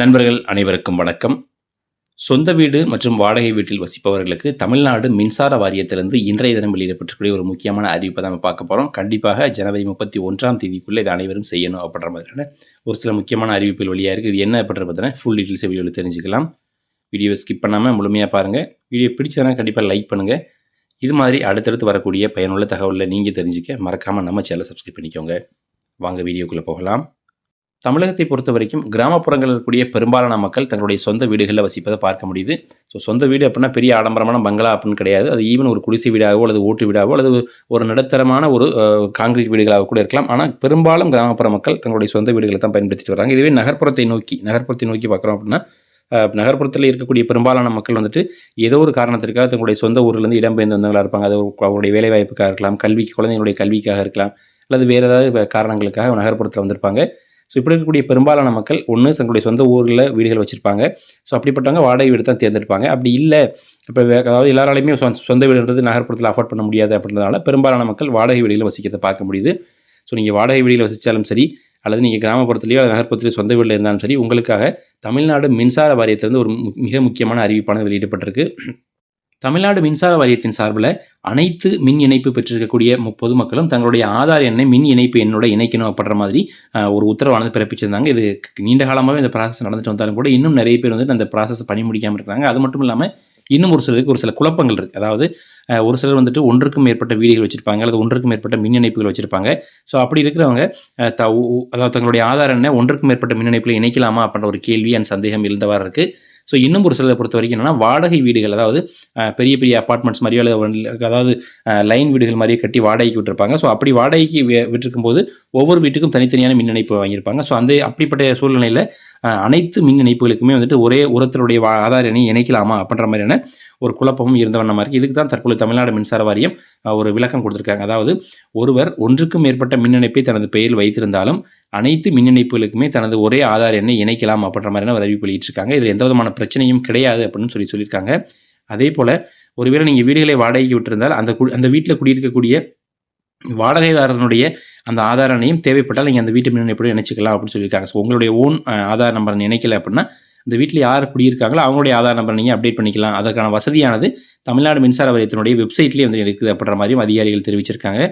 நண்பர்கள் அனைவருக்கும் வணக்கம். சொந்த வீடு மற்றும் வாடகை வீட்டில் வசிப்பவர்களுக்கு தமிழ்நாடு மின்சார வாரியத்திலிருந்து இன்றைய தினம் வெளியிடப்பட்டிருக்கக்கூடிய ஒரு முக்கியமான அறிவிப்பை தான் நம்ம பார்க்க போகிறோம் கண்டிப்பாக ஜனவரி முப்பத்தி ஒன்றாம் தேதிக்குள்ளே இதை அனைவரும் செய்யணும் அப்படின்ற மாதிரியான ஒரு சில முக்கியமான அறிவிப்புகள் வழியாக இருக்குது இது என்ன அப்படின்ற பார்த்தீங்கன்னா ஃபுல் டீட்டெயில்ஸ் வீடியோவில் தெரிஞ்சுக்கலாம். வீடியோவை ஸ்கிப் பண்ணாமல் முழுமையாக பாருங்கள் வீடியோ பிடிச்சதுனா கண்டிப்பாக லைக் பண்ணுங்கள் இது மாதிரி அடுத்தடுத்து வரக்கூடிய பயனுள்ள தகவலில் நீங்கள் தெரிஞ்சுக்க மறக்காமல் நம்ம சேனலை சப்ஸ்கிரைப் பண்ணிக்கோங்க. வாங்க வீடியோக்குள்ளே போகலாம். தமிழகத்தை பொறுத்த வரைக்கும் கிராமப்புறங்களில் இருக்கக்கூடிய பெரும்பாலான மக்கள் தங்களுடைய சொந்த வீடுகளில் வசிப்பதை பார்க்க முடியுது. ஸோ சொந்த வீடு அப்படின்னா பெரிய ஆடம்பரமான பங்களா அப்படின்னு கிடையாது. அது ஈவன் ஒரு குடிசை வீடாகவோ அல்லது ஓட்டு வீடாகவோ அல்லது ஒரு நடுத்தரமான ஒரு காங்கிரீட் வீடுகளாக கூட இருக்கலாம். ஆனால் பெரும்பாலும் கிராமப்புற மக்கள் தங்களுடைய சொந்த வீடுகளை தான் பயன்படுத்திட்டு வராங்க. இதுவே நகர்ப்புறத்தை நோக்கி நகர்ப்புறத்தை நோக்கி பார்க்குறோம் அப்படின்னா நகர்ப்புறத்தில் இருக்கக்கூடிய பெரும்பாலான மக்கள் வந்துட்டு ஏதோ ஒரு காரணத்திற்காக தங்களுடைய சொந்த ஊர்லேருந்து இடம்பெயர்ந்து வந்தவங்களாக இருப்பாங்க. அது ஒரு- வேலை வேலைவாய்ப்புக்காக இருக்கலாம். கல்விக்கு குழந்தைங்களுடைய கல்விக்காக இருக்கலாம். அல்லது வேறு ஏதாவது காரணங்களுக்காக நகர்ப்புறத்தில் வந்திருப்பாங்க. ஸோ இப்படி இருக்கக்கூடிய பெரும்பாலான மக்கள் ஒன்று தங்களுடைய சொந்த ஊரில் வீடுகள் வச்சுருப்பாங்க. ஸோ அப்படிப்பட்டவங்க வாடகை வீடு தான் தேர்ந்தெடுப்பாங்க. அப்படி இல்லை இப்போ அதாவது எல்லாராலையுமே சொந்த சொந்த வீடுன்றது நகர்ப்புறத்தில் அஃபோர்ட் பண்ண முடியாது அப்படின்றதுனால பெரும்பாலான மக்கள் வாடகை வீடுகளில் வசிக்கிறத பார்க்க முடியுது. ஸோ நீங்கள் வாடகை வீடுகளில் வசித்தாலும் சரி அல்லது நீங்கள் கிராமப்புறத்துலேயோ அல்லது சொந்த வீட்டில் இருந்தாலும் சரி உங்களுக்காக தமிழ்நாடு மின்சார வாரியத்திலிருந்து ஒரு மிக முக்கியமான அறிவிப்பானது வெளியிடப்பட்டிருக்கு. தமிழ்நாடு மின்சார வாரியத்தின் சார்பில் அனைத்து மின் இணைப்பு பெற்றிருக்கக்கூடிய பொதுமக்களும் தங்களுடைய ஆதார் எண்ணை மின் இணைப்பு எண்ணோட இணைக்கணும் அப்படின்ற மாதிரி ஒரு உத்தரவானது பிறப்பிச்சிருந்தாங்க. இது நீண்ட காலமாகவே இந்த ப்ராசஸ் நடந்துட்டு வந்தாலும் கூட இன்னும் நிறைய பேர் வந்து அந்த ப்ராசஸ் பண்ணி முடிக்காமல் இருக்காங்க அது மட்டும் இல்லாமல் இன்னும் ஒரு சிலருக்கு ஒரு சில குழப்பங்கள் இருக்குது அதாவது ஒரு சிலர் வந்துட்டு ஒன்றுக்கும் மேற்பட்ட வீடுகள் வச்சிருப்பாங்க அல்லது ஒன்றுக்கும் மேற்பட்ட மின் இணைப்புகள் வச்சிருப்பாங்க. ஸோ அப்படி இருக்கிறவங்க த உ- அதாவது தங்களுடைய ஆதார் எண்ணை ஒன்றுக்கும் மேற்பட்ட மின் இணைப்பில் இணைக்கலாமா அப்படின்ற ஒரு கேள்வி அண்ட் சந்தேகம் இருந்தவாறு இருக்குது ஸோ இன்னும் ஒரு சிலரை பொறுத்த வரைக்கும் என்னன்னா வாடகை வீடுகள் அதாவது பெரிய பெரிய அப்பார்ட்மெண்ட்ஸ் மாதிரியோ அல்லது அதாவது லைன் வீடுகள் மாதிரியே கட்டி வாடகைக்கு விட்டுருப்பாங்க. ஸோ அப்படி வாடகைக்கு விட்டுருக்கும் விட்டிருக்கும்போது ஒவ்வொரு வீட்டுக்கும் தனித்தனியான மின் இணைப்பு வாங்கியிருப்பாங்க. ஸோ அந்த அப்படிப்பட்ட சூழ்நிலையில் அனைத்து மின் இணைப்புகளுக்குமே வந்துட்டு ஒரே ஒருத்தருடைய ஆதார் எண்ணை இணைக்கலாமா அப்படின்ற மாதிரியான ஒரு குழப்பமும் இருந்த வண்ணமா இருக்குது இதுக்கு தான் தற்போது தமிழ்நாடு மின்சார வாரியம் ஒரு விளக்கம் கொடுத்துருக்காங்க. அதாவது ஒருவர் ஒன்றுக்கும் மேற்பட்ட மின் இணைப்பை தனது பெயரில் வைத்திருந்தாலும் அனைத்து மின் இணைப்புகளுக்குமே தனது ஒரே ஆதார் எண்ணை இணைக்கலாம் அப்படின்ற மாதிரியான ஒரு அறிவிப்பு வெளியிட்டிருக்காங்க. இதில் எந்த விதமான பிரச்சனையும் கிடையாது அப்படின்னு சொல்லி சொல்லியிருக்காங்க. அதே போல் ஒருவேளை நீங்கள் வீடுகளை வாடகைக்கு விட்டிருந்தால் அந்த கு அந்த வீட்டில் குடியிருக்கக்கூடிய வாடகைதாரனுடைய அந்த ஆதார் அணையும் தேவைப்பட்டால் நீங்கள் அந்த வீட்டு மின் இணைப்போடு இணைச்சிக்கலாம் அப்படின்னு சொல்லியிருக்காங்க. ஸோ உங்களுடைய ஓன் ஆதார் நம்பர் இணைக்கல அப்படின்னா இந்த வீட்டில் யார் குடியிருக்காங்களோ அவங்களுடைய ஆதார் நம்பர் நீங்கள் அப்டேட் பண்ணிக்கலாம். அதற்கான வசதியானது தமிழ்நாடு மின்சார வாரியத்தினுடைய வெப்சைட்லேயே வந்து இருக்குது அப்படின்ற மாதிரியும் அதிகாரிகள் தெரிவிச்சிருக்காங்க.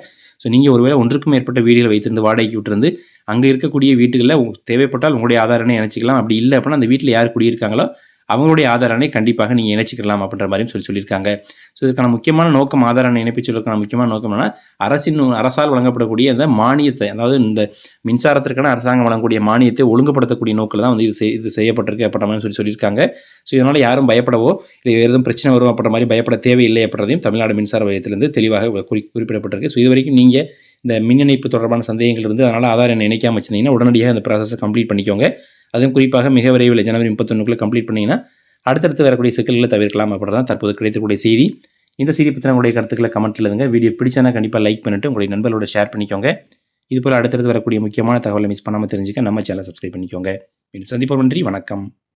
ஸோ நீங்கள் ஒருவேளை ஒன்றுக்கும் மேற்பட்ட வீடுகள் வைத்திருந்து வாடகைக்கு விட்டுருந்து அங்கே இருக்கக்கூடிய வீட்டுகளில் தேவைப்பட்டால் உங்களுடைய ஆதார் இணைச்சிக்கலாம் அப்படி இல்லை அப்படின்னா அந்த வீட்டில் யார் குடியிருக்காங்களோ அவங்களுடைய ஆதார் அணை கண்டிப்பாக நீங்கள் இணைச்சிக்கலாம் அப்படின்ற மாதிரியும் சொல்லி சொல்லியிருக்காங்க. ஸோ இதுக்கான முக்கியமான நோக்கம் ஆதார் அணை இணைப்பிச்சதற்கான முக்கியமான நோக்கம் என்னன்னா அரசின் அரசால் வழங்கப்படக்கூடிய அந்த மானியத்தை அதாவது இந்த மின்சாரத்திற்கான அரசாங்கம் வழங்கக்கூடிய மானியத்தை ஒழுங்குபடுத்தக்கூடிய நோக்கில் தான் வந்து இது செய்- இது செய்யப்பட்டிருக்கு அப்படின்ற மாதிரி சொல்லி சொல்லியிருக்காங்க. ஸோ இதனால் யாரும் பயப்படவோ இல்லை வேறு எதுவும் பிரச்சனை வரும் அப்படின்ற மாதிரி பயப்பட தேவையில்லை அப்படின்றதையும் தமிழ்நாடு மின்சார வாரியத்திலிருந்து தெளிவாக குறி குறிப்பிடப்பட்டிருக்கு. ஸோ இது வரைக்கும் நீங்கள் இந்த மின் இணைப்பு தொடர்பான சந்தேகங்கள் இருந்து அதனால் ஆதார் எண்ணை இணைக்காமல் வச்சிருந்தீங்கன்னா உடனடியாக அந்த ப்ராசஸை கம்ப்ளீட் பண்ணிக்கோங்க. அதுவும் குறிப்பாக மிக விரைவில் ஜனவரி முப்பத்தொன்னுக்குள்ளே கம்ப்ளீட் பண்ணிங்கன்னா அடுத்தடுத்து வரக்கூடிய சிக்கல்களை தவிர்க்கலாம் அப்படி தான் தற்போது கிடைத்தக்கூடிய செய்தி. இந்த செய்தி பற்றின உங்களுடைய கருத்துக்களை கமெண்ட்டில் இருங்க வீடியோ பிடிச்சனா கண்டிப்பாக லைக் பண்ணிட்டு உங்களுடைய நண்பர்களோட ஷேர் பண்ணிக்கோங்க. இது போல் அடுத்தடுத்து வரக்கூடிய முக்கியமான தகவலை மிஸ் பண்ணாமல் தெரிஞ்சுக்க நம்ம சேனலை சப்ஸ்கிரைப் பண்ணிக்கோங்க. மீண்டும் சந்திப்போம் நன்றி. வணக்கம்.